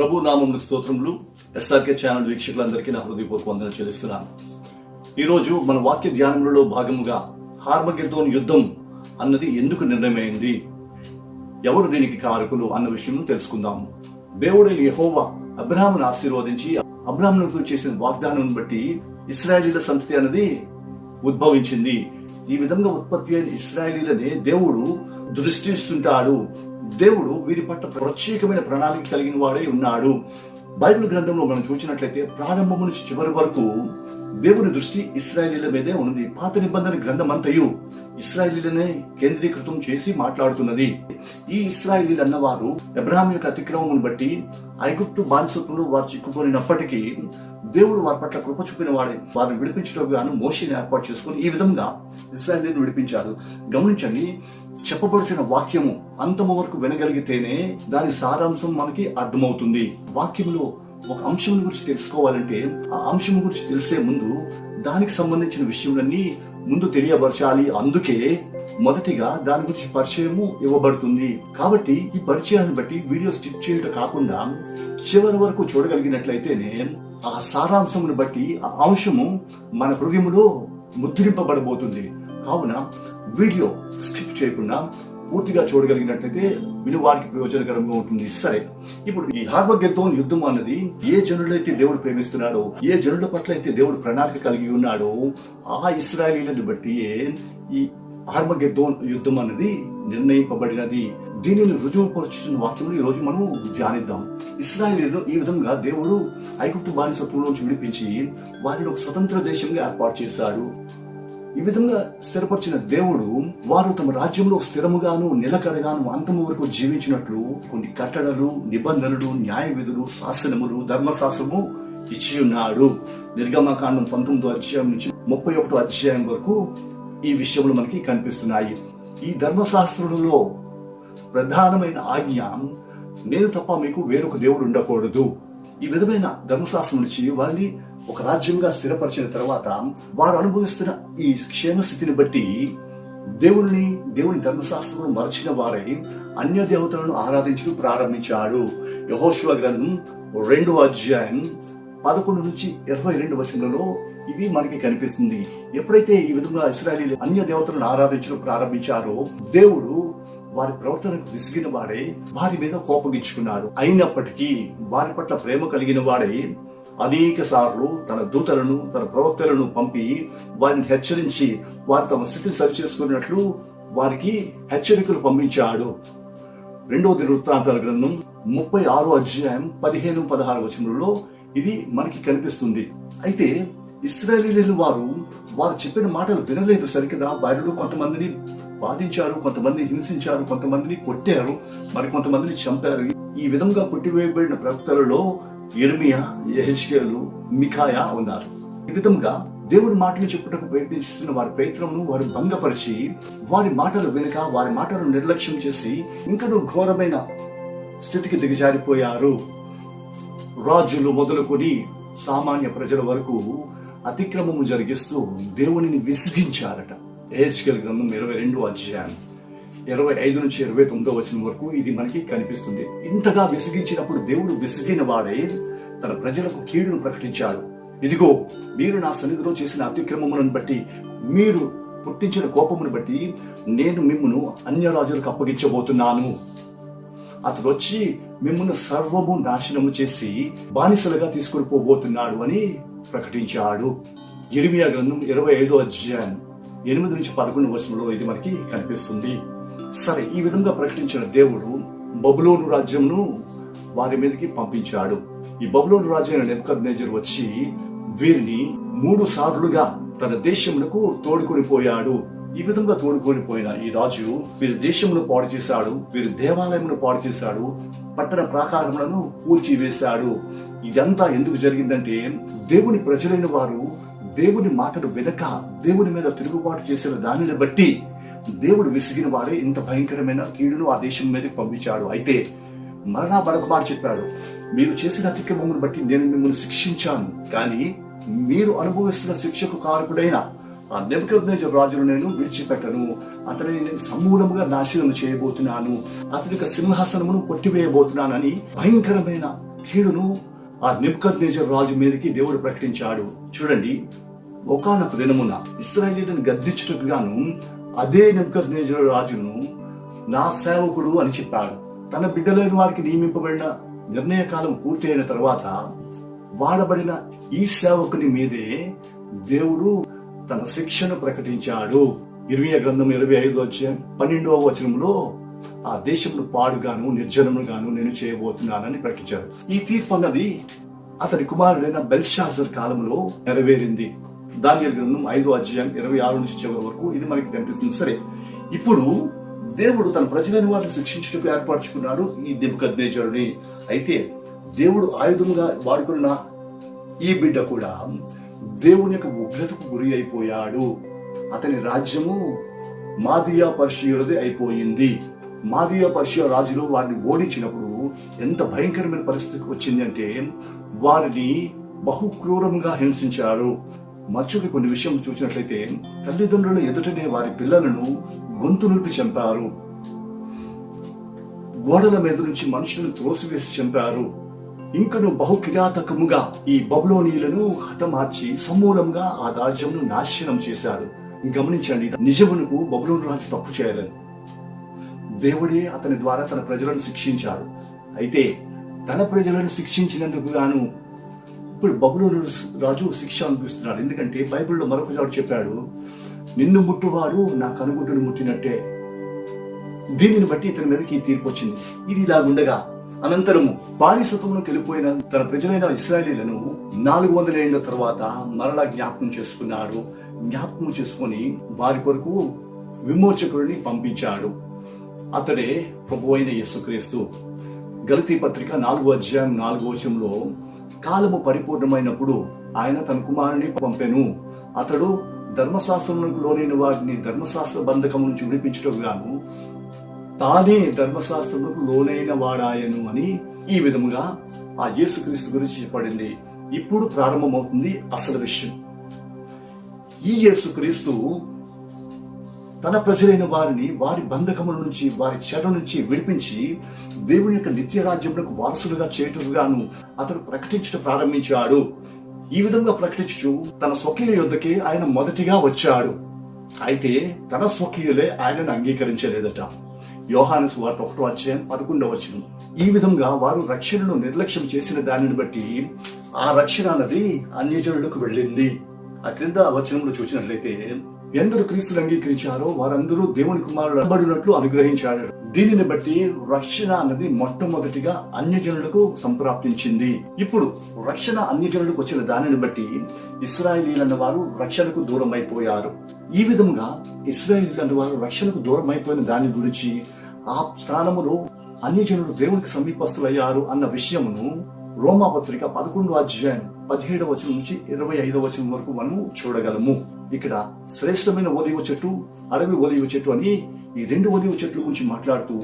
ప్రభు నామములకు స్తోత్రములు. SRK channel వీక్షకులందరికీ నా హృదయపూర్వక వందన చెల్లిస్తున్నాను. ఈరోజు మన వాక్య ధ్యానములలో భాగముగా హార్మగెద్దోన్ యుద్ధం అన్నది ఎందుకు నిర్ణయమైంది? ఎవరు దీనికి కారకులు అన్న విషయం తెలుసుకుందాము. దేవుడైన యహోవా అబ్రాహామును ఆశీర్వదించి అబ్రాహ్మణులకు చేసిన వాగ్దానం బట్టి ఇస్రాయలీల సంతతి అన్నది ఉద్భవించింది. ఈ విధంగా ఉత్పత్తి అయిన ఇస్రాయలీలనే దేవుడు దృష్టిస్తుంటాడు. దేవుడు వీరి పట్ల ప్రత్యేకమైన ప్రణాళిక కలిగిన వాడై ఉన్నాడు. బైబిల్ గ్రంథంలో మనం చూసినట్లయితే ప్రారంభం నుంచి చివరి వరకు దేవుని దృష్టి ఇస్రాయలీల మీదే ఉన్నది. పాత నిబంధన గ్రంథం అంతయు ఇస్రాయలీలనే కేంద్రీకృతం చేసి మాట్లాడుతున్నది. ఈ ఇస్రాయలీలు అన్నవారు అబ్రహాం యొక్క అతిక్రమమును బట్టి ఐగుప్తు బానిసత్వంలో వారు చిక్కుపోయినప్పటికీ దేవుడు వారి పట్ల కృప చూపిన వాడే. వారిని విడిపించడానికి గాను మోషిని ఏర్పాటు చేసుకుని ఈ విధంగా ఇస్రాయేలీని విడిపించారు. గమనించండి చెప్పబడుచున్న వాక్యము అంతము వరకు వినగలిగితేనే దాని సారాంశం మనకి అర్థమవుతుంది. వాక్యంలో ఒక అంశం గురించి తెలుసుకోవాలంటే ఆ అంశం గురించి తెలిసే ముందు దానికి సంబంధించిన విషయములన్నీ ముందు తెలియపరచాలి. అందుకే మొదటిగా దాని గురించి పరిచయము ఇవ్వబడుతుంది. కాబట్టి ఈ పరిచయాన్ని బట్టి వీడియో స్టిచ్ చేయటం కాకుండా చివరి వరకు చూడగలిగినట్లయితేనే ఆ సారాంశమును బట్టి ఆ అంశము మన హృదయములో ముద్రింపబడబోతుంది. కావున వీడియో స్కిప్ చేయకుండా పూర్తిగా చూడగలిగినట్లయితే విలువ వారికి ప్రయోజనకరంగా ఉంటుంది. సరే ఇప్పుడు ఈ హార్వగెద్దోన్ యుద్ధం అన్నది ఏ జనులైతే దేవుడు ప్రేమిస్తున్నాడో ఏ జనుల పట్ల అయితే దేవుడు ప్రణాళిక కలిగి ఉన్నాడో ఆ ఇస్రాయలీలను బట్టి ఈ హార్మగెద్దోన్ యుద్ధం అన్నది నిర్ణయింపబడినది. దీనిని రుజువుపరుచుతున్న వాక్యములు ఈ రోజు మనం ధ్యానిద్దాం. ఇస్రాయలీలు ఈ విధంగా దేవుడు ఐగుప్తు బానిసత్వంలోంచి విడిపించి వారిని ఒక స్వతంత్ర దేశంగా ఏర్పాటు చేశాడు ఈ విధంగా స్థిరపరిచిన దేవుడు వారు తమ రాజ్యంలో స్థిరముగాను నిలకడగాను అంతము వరకు జీవించినట్లు కొన్ని కట్టడలు నిబంధనలు న్యాయ విధులు శాసనములు ధర్మశాస్త్రము ఇచ్చి ఉన్నాడు నిర్గమకాండం పంతొమ్మిదో అధ్యాయం నుంచి ముప్పై ఒకటో అధ్యాయం వరకు ఈ విషయంలో మనకి కనిపిస్తున్నాయి. ఈ ధర్మశాస్త్రంలో ప్రధానమైన ఆజ్ఞ నేను తప్ప మీకు వేరొక దేవుడు ఉండకూడదు. ఈ విధమైన ధర్మశాస్త్రం నుంచి వారిని ఒక రాజ్యంగా స్థిరపరిచిన తర్వాత వారు అనుభవిస్తున్న ఈ క్షేమ స్థితిని బట్టి దేవుని దేవుని ధర్మశాస్త్రమును మరచిన వారై అన్య దేవతలను ఆరాధించడం ప్రారంభించాడు. యహోశివ గ్రంథం రెండో అధ్యాయం పదకొండు నుంచి ఇరవై రెండు వచనంలో ఇది మనకి కనిపిస్తుంది. ఎప్పుడైతే ఈ విధంగా ఇస్రాయలీ అన్య దేవతలను ఆరాధించడం ప్రారంభించారో దేవుడు వారి ప్రవర్తనకు విసిగిన వాడే వారి మీద కోపగించుకున్నాడు అయినప్పటికీ వారి పట్ల ప్రేమ కలిగిన వాడే అనేక సార్లు తన దూతలను తన ప్రవక్తలను పంపి వారిని హెచ్చరించి వారు తమ స్థితిని సరిచేసుకున్నట్లు వారికి హెచ్చరికలు పంపించాడు. రెండవ వృత్తాంతాల గ్రంథం ముప్పై ఆరో అధ్యాయం పదిహేను పదహారు వచనంలో ఇది మనకి కనిపిస్తుంది. అయితే ఇస్రాయలీలు వారు వారు చెప్పిన మాటలు వినలేదు సరికదా? వారిలో కొంతమందిని బాధించారు కొంతమంది హింసించారు కొంతమందిని కొట్టారు మరి కొంతమందిని చంపారు. ఈ విధంగా కొట్టివేయబడిన ప్రవక్తలలో ఇర్మియా యహెచ్కేలు మిఖాయా ఉన్నారు. ఈ విధంగా దేవుడి మాటలు చెప్పుటకు ప్రయత్నిస్తున్న వారి ప్రయత్నమును వారు భంగపరిచి వారి మాటలు వెనుక వారి మాటలను నిర్లక్ష్యం చేసి ఇంకనూ ఘోరమైన స్థితికి దిగజారిపోయారు. రాజులు మొదలుకొని సామాన్య ప్రజల వరకు అతిక్రమము జరిగిస్తూ దేవునిని విసిగించారట. ఏజ్కెల్ గ్రంథం ఇరవై రెండు అధ్యాయం. ఇరవై ఐదు నుంచి ఇరవై తొమ్మిదో వచ్చిన వరకు ఇది మనకి కనిపిస్తుంది. ఇంతగా విసిగించినప్పుడు దేవుడు విసిగిన వాడే తన ప్రజలకు కీడును ప్రకటించాడు ఇదిగో మీరు నా సన్నిధిలో చేసిన అతిక్రమములను బట్టి మీరు పుట్టించిన కోపమును బట్టి నేను మిమ్మను అన్య రాజులకు అప్పగించబోతున్నాను. అతడు వచ్చి మిమ్మల్ని సర్వము నాశనము చేసి బానిసలుగా తీసుకుని పోబోతున్నాడు అని ప్రకటించాడు. ఇరిమియా గ్రంథం ఇరవై ఐదో అధ్యాయం ఎనిమిది నుంచి పదకొండు వచనంలో ఇది మనకి కనిపిస్తుంది. సరే ఈ విధంగా ప్రకటించిన దేవుడు బబులోను రాజ్యంను వారి మీదకి పంపించాడు. ఈ బబులోను రాజైన అయిన నెబ్కద్నేజర్ వచ్చి వీరిని మూడు సార్లుగా తన దేశమునకు తోడుకొని పోయాడు. ఈ విధంగా తోడుకొని పోయిన ఈ రాజు వీరి దేశమును పాడు చేశాడు వీరి దేవాలయమును పాడు చేశాడు పట్టణ ప్రాకారములను కూల్చివేశాడు. ఇదంతా ఎందుకు జరిగిందంటే దేవుని ప్రజలైన వారు దేవుని మాటలు వెనక దేవుని మీద తిరుగుబాటు చేసిన దానిని బట్టి దేవుడు విసిగిన వాడే ఇంత భయంకరమైన కీడును ఆ దేశం మీదకి పంపించాడు. అయితే మరలా మరొక మాట చెప్పాడు. మీరు చేసిన అతిక్రమమును బట్టి నేను మిమ్మల్ని శిక్షించాను. కానీ మీరు అనుభవిస్తున్న శిక్షకు కారకుడైన ఆ నెబుకద్నేజర్ రాజును నేను విడిచిపెట్టను. అతనిని నేను సమూలముగా నాశనం చేయబోతున్నాను. అతని యొక్క సింహాసనమును కొట్టివేయబోతున్నానని భయంకరమైన కీడును ఆ నిబ్కత్ రాజు మీదకి దేవుడు ప్రకటించాడు. చూడండి ఒకనొక దినమున ఇస్రాయేలీలను గద్దించుటకు గాను అదే నిబ్కత్ రాజును నా సేవకుడు అని చెప్పాడు. తన బిడ్డలైన వారికి నియమింపబడిన నిర్ణయ కాలం తర్వాత వాడబడిన ఈ సేవకుని మీదే దేవుడు తన శిక్షను ప్రకటించాడు. ఇరవై గ్రంథం ఇరవై ఐదు వచ్చే పన్నెండవ వచనంలో ఆ దేశమును పాడుగాను నిర్జనముగాను నేను చేయబోతున్నానని ప్రకటించాడు. ఈ తీర్పు అన్నది అతని కుమారుడైన బెల్షాజర్ కాలంలో నెరవేరింది. దాని గ్రంథం ఐదో అధ్యాయం ఇరవై ఆరు నుంచి చివరి వరకు ఇది మనకి కనిపిస్తుంది. సరే ఇప్పుడు దేవుడు తన ప్రజలైన వారిని శిక్షించుటకు ఏర్పరచుకున్నాడు ఈ దిబ్కద్నేజరుని. అయితే దేవుడు ఆయుధముగా వాడుకున్న ఈ బిడ్డ కూడా దేవుని యొక్క ఉగ్రతకు గురి అయిపోయాడు. అతని రాజ్యము మాదియా పర్షియులది అయిపోయింది. మాదియా పర్షియా రాజులు వారిని ఓడించినప్పుడు ఎంత భయంకరమైన పరిస్థితికి వచ్చింది అంటే వారిని బహు క్రూరంగా హింసించారు. మచ్చుకి కొన్ని విషయం చూసినట్లయితే తల్లిదండ్రుల ఎదుటనే వారి పిల్లలను గొంతు నుండి చంపారు. గోడల మీద నుంచి మనుషులను త్రోసివేసి చంపారు. ఇంకను బహు కిరాతకముగా ఈ బబులోనీలను హతమార్చి సమూలంగా ఆ రాజ్యంను నాశనం చేశారు. గమనించండి నిజమునకు బబులోను రాజు తప్పు చేయలేదు. దేవుడే అతని ద్వారా తన ప్రజలను శిక్షించారు. అయితే తన ప్రజలను శిక్షించినందుకు గాను ఇప్పుడు బబులోను రాజు శిక్ష అనిపిస్తున్నాడు ఎందుకంటే బైబిల్లో మరొక చోటు చెప్పాడు నిన్ను ముట్టువాడు నా కనుగుడ్డును ముట్టినట్టే. దీనిని బట్టి ఇతని మీదకి ఈ తీర్పు వచ్చింది. ఇది ఇలాగుండగా అనంతరము బానిసత్వంలోకి వెళ్ళిపోయిన తన ప్రజలైన ఇస్రాయలీలను నాలుగు వందల ఏళ్ళ తర్వాత మరలా జ్ఞాపకం చేసుకున్నాడు. జ్ఞాపకం చేసుకొని వారి కొరకు విమోచకుడిని పంపించాడు. అతడే ప్రభు అయిన యేసుక్రీస్తు. గలతీ పత్రిక నాలుగో అధ్యాయం నాలుగో వచనంలో కాలము పరిపూర్ణమైనప్పుడు ఆయన తన కుమారుని పంపెను. అతడు ధర్మశాస్త్రములకు లోనైన వారిని ధర్మశాస్త్ర బంధకం నుంచి విడిపించడం గాను తానే ధర్మశాస్త్రములకు లోనైన వాడాయను అని ఈ విధముగా ఆ యేసుక్రీస్తు గురించి చెప్పబడింది. ఇప్పుడు ప్రారంభమవుతుంది అసలు విషయం. ఈ యేసుక్రీస్తు తన ప్రజలైన వారిని వారి బంధకముల నుంచి వారి చెర నుంచి విడిపించి దేవుని యొక్క నిత్య రాజ్యములకు వారసులుగా చేయటముగాను అతడు ప్రకటించడం ప్రారంభించాడు. ఈ విధంగా ప్రకటించు తన స్వకీయుల యుద్ధకి ఆయన మొదటిగా వచ్చాడు. అయితే తన స్వకీయులే ఆయనను అంగీకరించలేదట. యోహాను సువార్త ఒకటో అధ్యాయం పదకొండవ వచ్చిన ఈ విధంగా వారు రక్షణను నిర్లక్ష్యం చేసిన దానిని బట్టి ఆ రక్షణ అన్నది అన్యజనులకు వెళ్ళింది. ఆ క్రింద వచనంలో చూసినట్లయితే ఎందరు క్రీస్తులు అంగీకరించారో వారందరూ దేవుని కుమారుడు అనబడినట్లు అనుగ్రహించాడు. దీనిని బట్టి రక్షణ అన్నది మొట్టమొదటిగా అన్యజనులకు సంప్రాప్తించింది. ఇప్పుడు రక్షణ అన్యజనులకు వచ్చిన దానిని బట్టి ఇస్రాయేలీలన్న వారు రక్షణకు దూరం అయిపోయారు ఈ విధముగా ఇస్రాయేలీలన్న వారు రక్షణకు దూరం అయిపోయిన దాని గురించి ఆ స్థానములో అన్యజనులు దేవునికి సమీపస్తులయ్యారు అన్న విషయమును రోమాపత్రిక పదకొండు అధ్యాయం పదిహేడవ వచనం నుంచి ఇరవై ఐదవ వచనం వరకు మనము చూడగలము. ఇక్కడ శ్రేష్టమైన ఒలివ చెట్టు అడవి ఒలివ చెట్టు అని ఈ రెండు ఒలివ చెట్ల గురించి మాట్లాడుతూ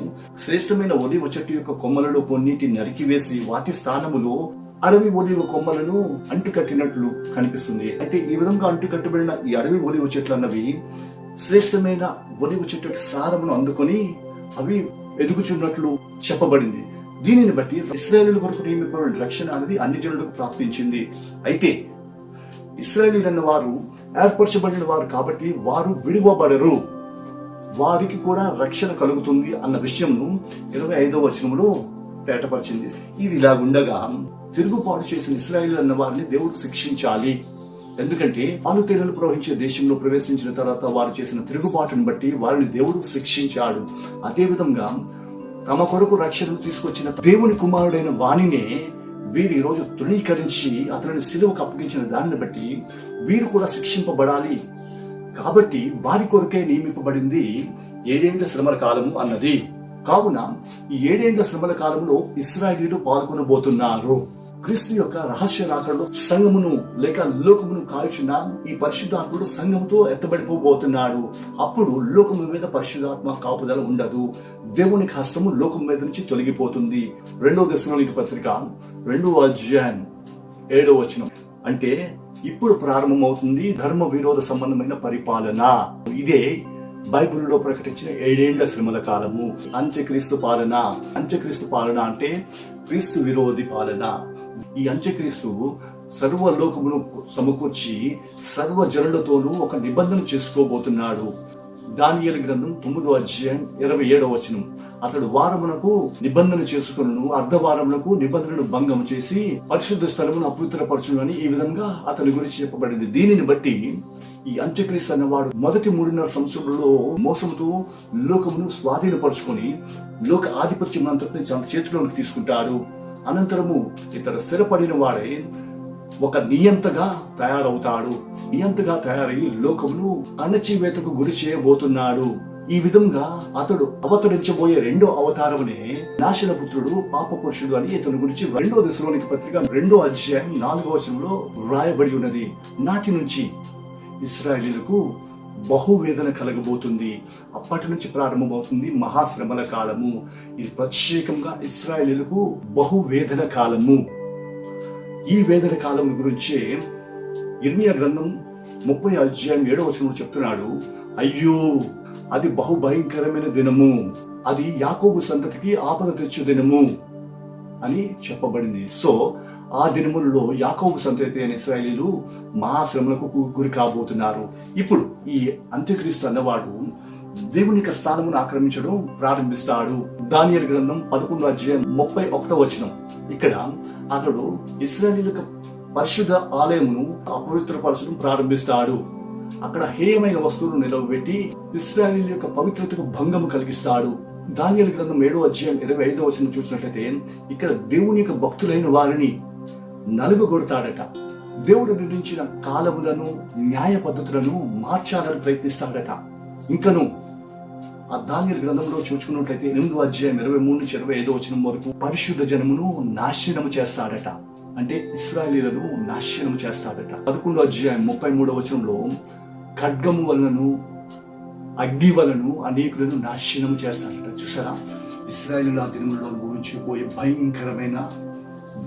శ్రేష్టమైన ఒలివ చెట్టు యొక్క కొమ్మలలో కొన్నిటి నరికివేసి వాటి స్థానములో అడవి ఒలివ కొమ్మలను అంటుకట్టినట్లు కనిపిస్తుంది. అయితే ఈ విధంగా అంటుకట్టబడిన ఈ అడవి ఒలివ చెట్లు అన్నవి శ్రేష్టమైన ఒలివ చెట్టు సారమును అందుకొని అవి ఎదుగుచున్నట్లు చెప్పబడింది. దీనిని బట్టి ఇస్రాయేల్ కొరకు నియమింపబడిన రక్షణ అనేది అన్ని జనులకు ప్రాప్తించింది. అయితే ఇస్రాయేలీలు అన్న వారు ఏర్పరచబడిన వారు కాబట్టి వారు విడువబడరు. వారికి కూడా రక్షణ కలుగుతుంది అన్న విషయంను ఇరవై ఐదవ వచనంలో తేటపరిచింది. ఇది ఇలాగుండగా తిరుగుబాటు చేసిన ఇస్రాయేల్ అన్న వారిని దేవుడు శిక్షించాలి. ఎందుకంటే పాలు తేనెలు ప్రవహించే దేశంలో ప్రవేశించిన తర్వాత వారు చేసిన తిరుగుబాటును బట్టి వారిని దేవుడు శిక్షించాడు. అదేవిధంగా తమ కొరకు రక్షణను తీసుకొచ్చిన దేవుని కుమారుడైన వాణినే వీరు ఈరోజు రోజు తృణీకరించి అతనిని సిలువకు అప్పగించిన దానిని బట్టి వీరు కూడా శిక్షింపబడాలి. కాబట్టి వారి కొరకే నియమింపబడింది ఏడేండ్ల శ్రమల కాలము అన్నది. కావున ఈ ఏడేండ్ల శ్రమల కాలంలో ఇస్రాయిలీలు పాల్గొనబోతున్నారు. క్రీస్తు యొక్క రహస్య రాకడలో సంఘమును లేక లోకమును కాల్చిన ఈ పరిశుద్ధాత్ముడు సంఘముతో ఎత్తబడిపోబోతున్నాడు. అప్పుడు లోకము మీద పరిశుద్ధాత్మ కాపుదల ఉండదు. దేవుని హస్తము లోకం మీద నుంచి తొలగిపోతుంది. రెండవ దశలోనికి పత్రిక రెండవ అధ్యాయం ఏడో వచనం. అంటే ఇప్పుడు ప్రారంభమవుతుంది ధర్మ విరోధ సంబంధమైన పరిపాలన. ఇదే బైబిల్లో ప్రకటించిన ఏడేండ్ల శ్రమల కాలము. అంత్యక్రీస్తు పాలన. అంత్యక్రీస్తు పాలన అంటే క్రీస్తు విరోధి పాలన. ఈ అంత్యక్రీస్తు సర్వలోకమును సమకూర్చి సర్వ జనులతోనూ ఒక నిబంధన చేసుకోబోతున్నాడు. దానియలు గ్రంథం తొమ్మిదో అధ్యాయం ఇరవై ఏడవ వచనం. అతడు వారమునకు నిబంధన చేసుకును అర్ధవారమునకు నిబంధనను భంగం చేసి పరిశుద్ధ స్థలమును అపవిత్రపరచును అని ఈ విధంగా అతని గురించి చెప్పబడింది. దీనిని బట్టి ఈ అంత్యక్రీస్తు అన్నవాడు మొదటి మూడున్నర సంవత్సరంలో మోసముతో లోకమును స్వాధీనపరుచుకొని లోక ఆధిపత్యం అంతటిని తన చేతిలోకి తీసుకుంటాడు. అనంతరము ఇతడు స్థిరపడిన వాడే ఒక నియంతగా తయారవుతాడు. నియంతగా తయారై లోకమును అణచివేతకు గురి చేయబోతున్నాడు. ఈ విధంగా అతడు అవతరించబోయే రెండో అవతారమునే నాశనపుత్రుడు పాప పురుషుడు అని ఇతని గురించి రెండో దశలోనికి పత్రిక రెండో అధ్యాయం నాలుగో వచనంలో వ్రాయబడి ఉన్నది. నాటి నుంచి ఇస్రాయలీలకు బహువేదన కలగబోతుంది. అప్పటి నుంచి ప్రారంభమవుతుంది మహాశ్రమల కాలము. ఇది ప్రత్యేకంగా ఇస్రాయేలీలకు బహువేదన కాలము. ఈ వేదన కాలం గురించే ఇర్మియా గ్రంథం ముప్పై అధ్యాయం ఏడవ వచనంలో చెప్తున్నాడు. అయ్యో అది బహు భయంకరమైన దినము. అది యాకోబు సంతతికి ఆపద తెచ్చు దినము అని చెప్పబడింది. సో ఆ దినములలో యాకోబు సంతతి అయిన ఇస్రాయలీలు మహాశ్రమలకు గురి కాబోతున్నారు. ఇప్పుడు ఈ అంత్యక్రీస్తు అన్నవాడు దేవుని యొక్క స్థానమును ఆక్రమించడం ప్రారంభిస్తాడు. దానియల్ గ్రంథం పదకొండు అధ్యాయం ముప్పై ఒకటో వచనం. ఇక్కడ అతడు యొక్క పరిశుద్ధ ఆలయమును అపవిత్రపరచడం ప్రారంభిస్తాడు. అక్కడ హేయమైన వస్తువులను నిలవబెట్టి ఇస్రాయలీల యొక్క పవిత్రతకు భంగము కలిగిస్తాడు. దానియల్ గ్రంథం ఏడో అధ్యాయం ఇరవై ఐదో వచనం చూసినట్లయితే ఇక్కడ దేవుని యొక్క భక్తులైన వారిని నలుగుగొడతాడట. దేవుడు నిర్ణయించిన కాలములను న్యాయ పద్ధతులను మార్చాలని ప్రయత్నిస్తాడట. ఇంకను ఆ దాని గ్రంథంలో చూసుకున్నట్లయితే ఎనిమిదో అధ్యాయం ఇరవై మూడు నుంచి ఇరవై ఐదో వచనం వరకు పరిశుద్ధ జనమును నాశనం చేస్తాడట. అంటే ఇస్రాయలీలను నాశనం చేస్తాడట. పదకొండో అధ్యాయం ముప్పై మూడో వచనంలో ఖడ్గము వలనను అగ్ని వలను అనేకులను నాశనం చేస్తాడట. చూసారా ఇస్రాయలు ఆ దినములలో గురించి పోయే భయంకరమైన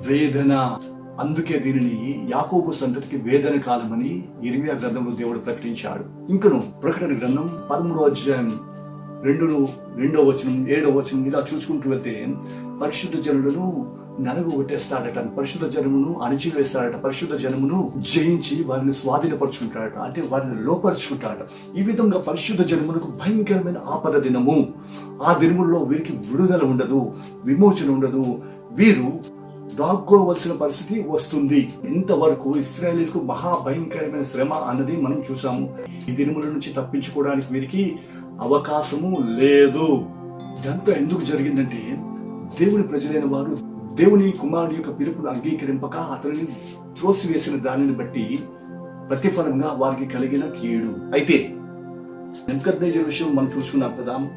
వేదన అందుకే దీనిని యాకోబు సంతతికి వేదన కాలమని ఇరిమియా గ్రంథంలో దేవుడు ప్రకటించాడు. ఇంకను ప్రకటన గ్రంథం పదమూడో అధ్యాయం రెండును రెండో వచనం ఏడో వచనం ఇలా చూసుకుంటూ వెళ్తే పరిశుద్ధ జనులను నలుగు కొట్టేస్తాడట పరిశుద్ధ జనమును అణచివేస్తాడట పరిశుద్ధ జనమును జయించి వారిని స్వాధీనపరుచుకుంటాడట అంటే వారిని లోపరుచుకుంటాడట. ఈ విధంగా పరిశుద్ధ జనమునకు భయంకరమైన ఆపద దినము. ఆ దినముల్లో వీరికి విడుదల ఉండదు విమోచన ఉండదు. వీరు దాక్కోవలసిన పరిస్థితి వస్తుంది. ఇంతవరకు ఇస్రాయలీలకు మహా భయంకరమైన శ్రమ అన్నది మనం చూసాము ఈ దినముల నుంచి తప్పించుకోవడానికి వీరికి అవకాశము లేదు. ఇదంతా ఎందుకు జరిగిందంటే దేవుని ప్రజలైన వారు దేవుని కుమారుడి యొక్క పిలుపును అంగీకరింపక అతనిని త్రోసివేసిన దానిని బట్టి ప్రతిఫలంగా వారికి కలిగిన కీడు. అయితే నెబ్కద్నేజర్ విషయం మనం చూసుకున్నాం కదా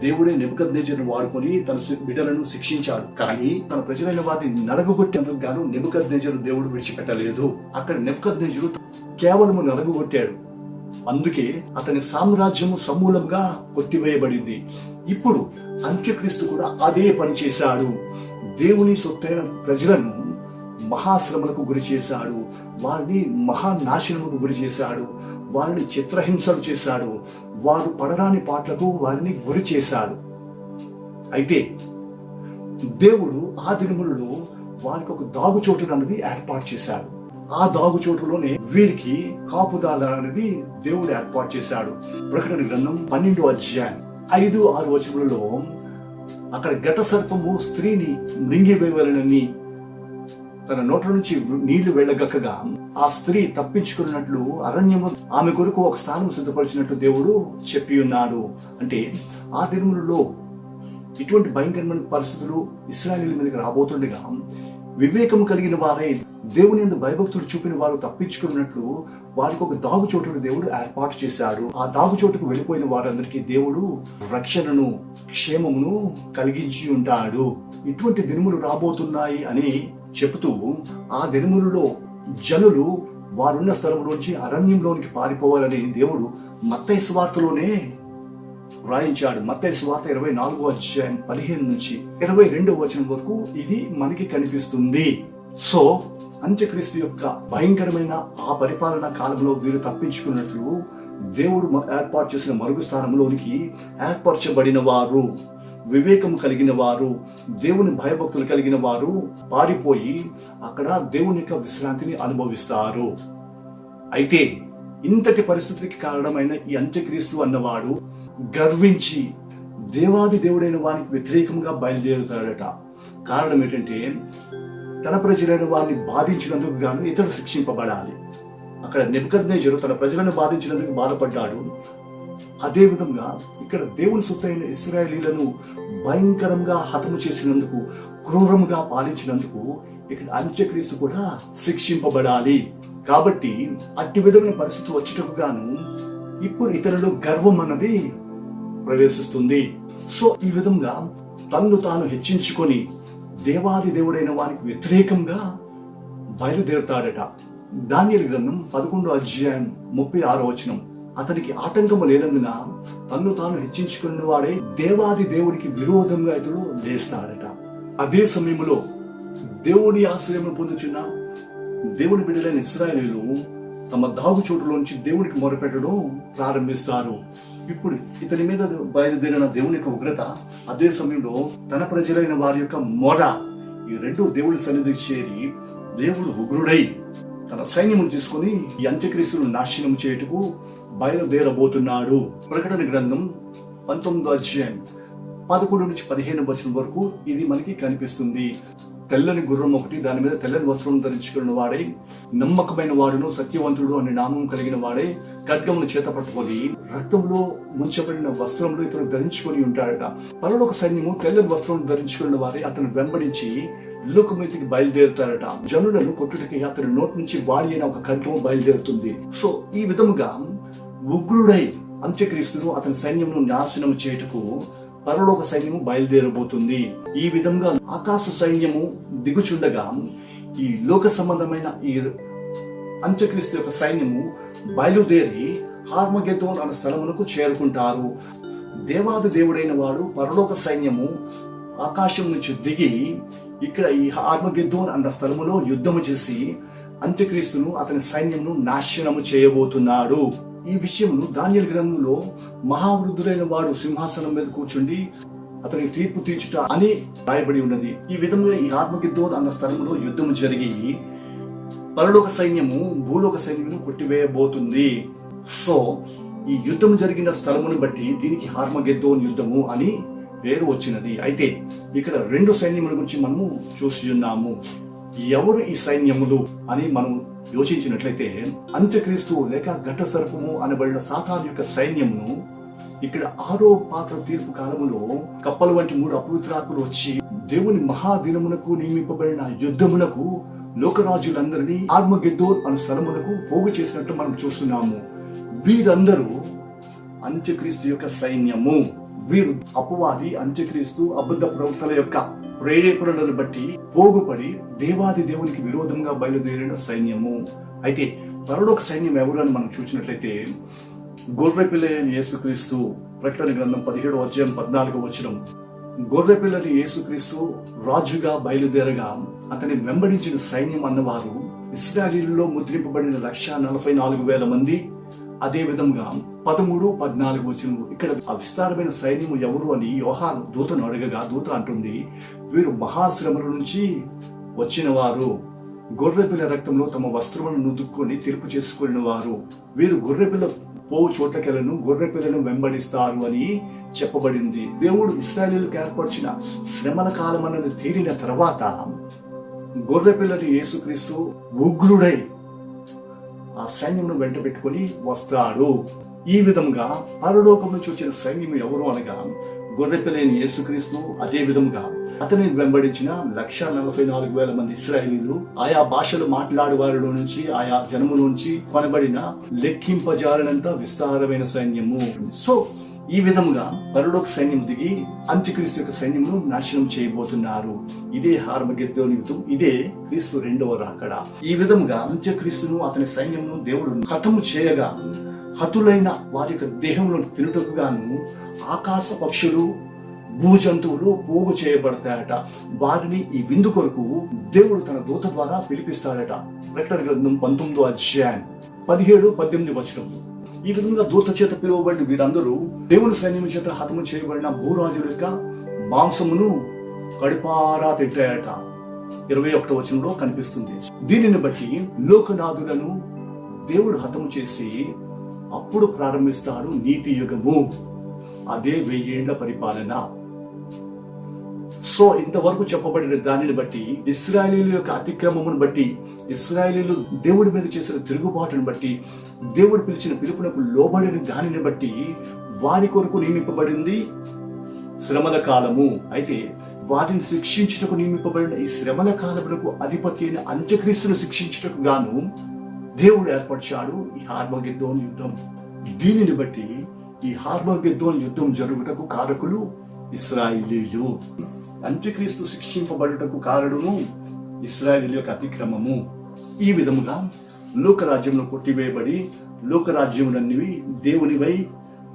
దేవుడే నెబుకద్నేజర్ను వాడుకొని తన బిడ్డలను శిక్షించాడు. కానీ తన ప్రజలైన వారిని నలగొట్టేందుకు గాను నెబుకద్నేజరు దేవుడు విడిచిపెట్టలేదు. అక్కడ నెబుకద్నేజరు కేవలము నలగొట్టాడు అందుకే అతని సామ్రాజ్యము సమూలంగా కొట్టివేయబడింది. ఇప్పుడు అంత్యక్రీస్తు కూడా అదే పని చేశాడు. దేవుని సొత్తైన ప్రజలను మహాశ్రమలకు గురి చేశాడు. వారిని మహానాశనముకు గురి చేశాడు. వారిని చిత్రహింసలు చేశాడు. వారు పడరాని పాటలకు వారిని గురి చేశాడు. అయితే దేవుడు ఆ దినములలో వారికి ఒక దాగుచోటు అనేది ఏర్పాటు చేశాడు. ఆ దాగుచోటులోనే వీరికి కాపుదాల అనేది దేవుడు ఏర్పాటు చేశాడు. ప్రకటన గ్రంథం పన్నెండు అధ్యాయం ఐదు ఆరు వచనములలో అక్కడ ఘట సర్పము స్త్రీని మృంగివేయవలనని తన నోట నుంచి నీళ్ళు వెళ్ళగక్కగా ఆ స్త్రీ తప్పించుకున్నట్లు అరణ్యము ఆమె కొరకు ఒక స్థానం సిద్ధపరిచినట్టు దేవుడు చెప్పి ఉన్నాడు. అంటే ఆ దినములలో ఇటువంటి భయంకరమైన పరిస్థితులు ఇస్రాయలీల మీదకి రాబోతుండగా వివేకం కలిగిన వారే దేవుని యందు భయభక్తులు చూపిన వారు తప్పించుకున్నట్లు వారికి ఒక దాగుచోటును దేవుడు ఏర్పాటు చేశాడు. ఆ దాగుచోటుకు వెళ్ళిపోయిన వారందరికీ దేవుడు రక్షణను క్షేమమును కలిగించి ఉంటాడు. ఇటువంటి దినములు రాబోతున్నాయి అని చెబుతూ ఆ దినములలో జనులు వారున్న స్థలంలోంచి అరణ్యంలోనికి పారిపోవాలని దేవుడు మత్తయి స్వార్తలోనే వ్రాయించాడు. మత్తయి స్వార్త ఇరవై నాలుగో అధ్యాయం పదిహేను నుంచి ఇరవై రెండవ వచనం వరకు ఇది మనకి కనిపిస్తుంది. సో అంత్యక్రీస్తు యొక్క భయంకరమైన ఆ పరిపాలన కాలంలో వీరు తప్పించుకున్నట్లు దేవుడు ఏర్పాటు చేసిన మరుగు స్థానంలోనికి ఏర్పరచబడిన వారు. వివేకము కలిగిన వారు దేవుని భయభక్తులు కలిగిన వారు పారిపోయి అక్కడ దేవుని యొక్క విశ్రాంతిని అనుభవిస్తారు. అయితే ఇంతటి పరిస్థితికి కారణమైన ఈ అంత్యక్రీస్తు అన్నవాడు గర్వించి దేవాది దేవుడైన వానికి వ్యతిరేకంగా బయలుదేరుతాడట. కారణం ఏంటంటే తన ప్రజలైన వారిని బాధించినందుకు గాను ఇతడు శిక్షింపబడాలి. అక్కడ నెబుకద్నేజరు తన ప్రజలను బాధించినందుకు బాధపడ్డాడు. అదేవిధంగా ఇక్కడ దేవుని సొత్తైన ఇస్రాయలీలను భయంకరంగా హతము చేసినందుకు క్రూరముగా పాలించినందుకు ఇక్కడ అంత్యక్రీస్తు కూడా శిక్షింపబడాలి. కాబట్టి అట్టి విధమైన పరిస్థితి వచ్చుటకు గాను ఇప్పుడు ఇతరులు గర్వం అన్నది ప్రవేశిస్తుంది. సో ఈ విధంగా తన్ను తాను హెచ్చించుకొని దేవాది దేవుడైన వారికి వ్యతిరేకంగా బయలుదేరుతాడట. దానియలు గ్రంథం పదకొండో అధ్యాయం ముప్పై ఆరో వచనం. అతనికి ఆటంకము లేనందున తన్ను తాను హెచ్చించుకున్న వాడే దేవాది దేవుడికి విరోధంగా ఇతడు లేస్తాడట. అదే సమయంలో దేవుని ఆశ్రయం పొందుచున్న దేవుని బిడ్డలైన ఇస్రాయలీలు తమ దాగు చోటులోంచి దేవునికి మొరపెట్టడం ప్రారంభిస్తారు. ఇప్పుడు ఇతని మీద బయలుదేరిన దేవుని యొక్క ఉగ్రత అదే సమయంలో తన ప్రజలైన వారి యొక్క మొర ఈ రెండు దేవుడి సన్నిధికి చేరి దేవుడు ఉగ్రుడై తన సైన్యమును తీసుకొని ఈ అంత్యక్రీస్తును నాశనం చేయుటకు బయలుదేరబోతున్నాడు. ప్రకటన గ్రంథం పంతొమ్మిదో అధ్యాయం పదకొండు నుంచి పదిహేను వచనం వరకు ఇది మనకి కనిపిస్తుంది. తెల్లని గుర్రం ఒకటి దాని మీద తెల్లని వస్త్రం ధరించుకున్న వాడై నమ్మకమైన వాడును సత్యవంతుడు అనే నామం కలిగిన వాడై ఖడ్గమును చేత పట్టుకొని రక్తంలో ముంచబడిన వస్త్రములు ఇతను ధరించుకొని ఉంటాడట. పరలోక సైన్యము తెల్లని వస్త్రం ధరించుకున్న వారి అతను వెంబడించి లోకమైతికి బయలుదేరుతారట. జనులను కొట్టుటకి అతని నోటి నుంచి వారి అయిన ఒక ఖడ్గము బయలుదేరుతుంది. సో ఈ విధముగా ఉగ్రుడై అంత్యక్రీస్తును అతని సైన్యమును నాశనం చేయుటకు పరలోక సైన్యము బయలుదేరబోతుంది. ఈ విధంగా ఆకాశ సైన్యము దిగుచుండగా ఈ లోక సంబంధమైన ఈ అంత్యక్రీస్తు యొక్క సైన్యము బయలుదేరి హార్మగెతోన్ అనే స్థలమునకు చేరుకుంటారు. దేవాది దేవుడైన వాడు పరలోక సైన్యము ఆకాశం నుంచి దిగి ఇక్కడ ఈ హార్మగెద్దోన్ అన్న స్థలములో యుద్ధము చేసి అంత్యక్రీస్తును అతని సైన్యమును నాశనము చేయబోతున్నాడు. ఈ విషయమును ధాన్యల గ్రంథంలో మహావృద్ధుడైన వాడు సింహాసనం మీద కూర్చుండి అతని తీర్పు తీర్చుట అని రాయబడి ఉన్నది. ఈ విధంగా ఈ ఆత్మగిద్దోన్ అన్న స్థలంలో యుద్ధము జరిగి పరలోక సైన్యము భూలోక సైన్యమును కొట్టివేయబోతుంది. సో ఈ యుద్ధం జరిగిన స్థలమును బట్టి దీనికి హార్మగెద్దోన్ యుద్ధము అని పేరు వచ్చినది. అయితే ఇక్కడ రెండు సైన్యముల గురించి మనము చూసి ఉన్నాము. ఎవరు ఈ సైన్యములు అని మనం యోచించినట్లయితే అంత్యక్రీస్తు లేక ఘట సర్పము అనబడిన సాతాన్ యొక్క సైన్యమును ఇక్కడ ఆరో పాత్ర తీర్పు కాలములో కప్పలు వంటి మూడు అపవిత్రాత్మలు వచ్చి దేవుని మహాదినమునకు నియమింపబడిన యుద్ధమునకు లోకరాజులందరినీ ఆర్మగెద్దోర్ అను స్థలమునకు పోగు చేసినట్టు మనం చూస్తున్నాము. వీరందరూ అంత్యక్రీస్తు యొక్క సైన్యము. వీరు అపవాది అంత్యక్రీస్తు అబద్ధ ప్రవక్తల యొక్క ప్రేరేపణలను బట్టి పోగుపడి దేవాది దేవునికి విరోధంగా బయలుదేరిన సైన్యము. అయితే పరలోక సైన్యం ఎవరు అని మనం చూసినట్లయితే గొర్రెపిల్లని యేసుక్రీస్తు ప్రకటన గ్రంథం పదిహేడు అధ్యాయం పద్నాలుగు వచ్చిన గొర్రెపిల్లని యేసుక్రీస్తు రాజుగా బయలుదేరగా అతని వెంబడించిన సైన్యం అన్నవారు ఇస్రాయలీలో ముద్రింపబడిన లక్ష నలభై నాలుగు వేల మంది అదే విధంగా పదమూడు పద్నాలుగు వచ్చిన ఇక్కడ ఆ విస్తారమైన సైన్యము ఎవరు అని యోహాను దూతను అడగగా దూత అంటుంది వీరు మహాశ్రమల నుంచి వచ్చిన వారు గొర్రెపిల్ల రక్తంలో తమ వస్త్రములను నుదుక్కొని తీర్పు చేసుకున్న వారు వీరు గొర్రెపిల్ల పోవు చోట్లకెళ్ళను గొర్రెపిల్లను వెంబడిస్తారు అని చెప్పబడింది. దేవుడు ఇస్రాయలీలకు ఏర్పరిచిన శ్రమల కాలం అన్నది తీరిన తర్వాత గొర్రెపిల్లని యేసుక్రీస్తు ఉగ్రుడై సైన్యమును వెంట పెట్టుకుని వస్తాడు. ఈ విధంగా పరలోకం నుంచి వచ్చిన సైన్యం ఎవరు అనగా గొర్రెపిల్లని యేసుక్రీస్తు. అదే విధంగా అతని వెంబడించిన లక్ష నలభై నాలుగు వేల మంది ఇస్రాయేలీలు ఆయా భాషలు మాట్లాడే వారిలో నుంచి ఆయా జనము నుంచి కొనబడిన లెక్కింపజారినంత విస్తారమైన సైన్యము. సో ఈ విధముగా పరలోక సైన్యం దిగి అంత్యక్రీస్తు యొక్క సైన్యమును నాశనం చేయబోతున్నారు. ఇదే హార్మగెద్దోని యుద్ధం ఇదే క్రీస్తు రెండవ రాకడ. ఈ విధముగా అంత్యక్రీస్తును అతని సైన్యమును దేవుడు హతము చేయగా హతులైన వారి యొక్క దేహంలో తినుటకు గాను ఆకాశ పక్షులు భూజంతువులు పోగు చేయబడతాయట. వారిని ఈ విందు కొరకు దేవుడు తన దూత ద్వారా పిలిపిస్తాడట. ప్రకటన గ్రంథం పంతొమ్మిదో అధ్యాయం పదిహేడు పద్దెనిమిది వచనంలో ఈ విధంగా దూత చేత పిలువబడిన వీరందరూ దేవుని సైన్యం చేత హతము చేయబడిన భూరాజుల యొక్క మాంసమును కడిపారా తింటాయట ఇరవై ఒకటో వచనంలో కనిపిస్తుంది. దీనిని బట్టి లోకనాథులను దేవుడు హతము చేసి అప్పుడు ప్రారంభిస్తాడు నీతి యుగము. అదే వెయ్యేళ్ళ పరిపాలన. సో ఇంతవరకు చెప్పబడిన దానిని బట్టి ఇస్రాయలీల యొక్క అతిక్రమమును బట్టి ఇస్రాయలీలు దేవుడి మీద చేసిన తిరుగుబాటును బట్టి దేవుడు పిలిచిన పిలుపునకు లోబడిన దానిని బట్టి వారి కొరకు నియమింపబడింది శ్రమల కాలము. అయితే వారిని శిక్షించుటకు నియమింపబడిన ఈ శ్రమల కాలమునకు అధిపతి అయిన అంత్యక్రీస్తును శిక్షించుటకు గాను దేవుడు ఏర్పరిచాడు ఈ హార్మగెద్దోన్ యుద్ధం. దీనిని బట్టి ఈ హార్మగెద్దోన్ యుద్ధం జరుగుటకు కారకులు ఇస్రాయిలీలు. అంత్యక్రీస్తు శిక్షింపబడుటకు కారణము ఇస్రాయేల్ యొక్క అతిక్రమము. ఈ విధముగా లోకరాజ్యంలో కొట్టివేయబడి లోకరాజ్యములన్నవి దేవునివై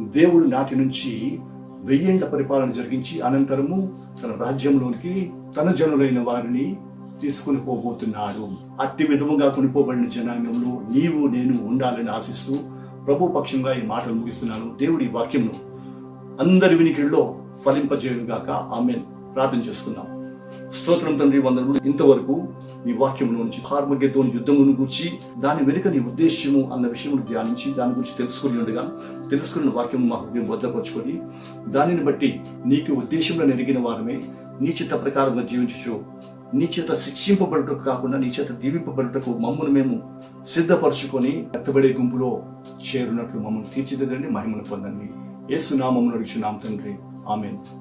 దేవుడు నాటి నుంచి వెయ్యేళ్ళ పరిపాలన జరిగించి అనంతరము తన రాజ్యంలోనికి తన జనులైన వారిని తీసుకుని పోబోతున్నాడు. అట్టి విధముగా కొనిపోబడిన జనాంగంలో నీవు నేను ఉండాలని ఆశిస్తూ ప్రభు పక్షంగా ఈ మాటలు ముగిస్తున్నాను. దేవుడి వాక్యంను అందరి వినికిడిలో ఫలింపజేయుగాక ఆమెన్. ప్రార్థన చేసుకుందాం. స్తోత్రం తండ్రి వందనములు. ఇంతవరకు నీ వాక్యంలో నుంచి హార్మగెతో యుద్ధమును గురించి దాని వెనుక నీ ఉద్దేశ్యము అన్న విషయమును ధ్యానించి దాని గురించి తెలుసుకుని ఉండగా. తెలుసుకున్న వాక్యము మా హృదయం వద్దపరుచుకొని దానిని బట్టి నీకు ఉద్దేశంలో నెరిగిన వారమే నీ చిత్త ప్రకారంగా జీవించు నీ చేత శిక్షింపబడుటకు కాకుండా నీ చేత దీవింపబడుటకు మమ్మల్ని మేము సిద్ధపరచుకొని ఎత్తబడే గుంపులో చేరునట్లు మమ్మల్ని తీర్చిదిద్దండి మహిమను పొందండి. ఏసునామమును నడుచున్నాం తండ్రి. ఆమెన్.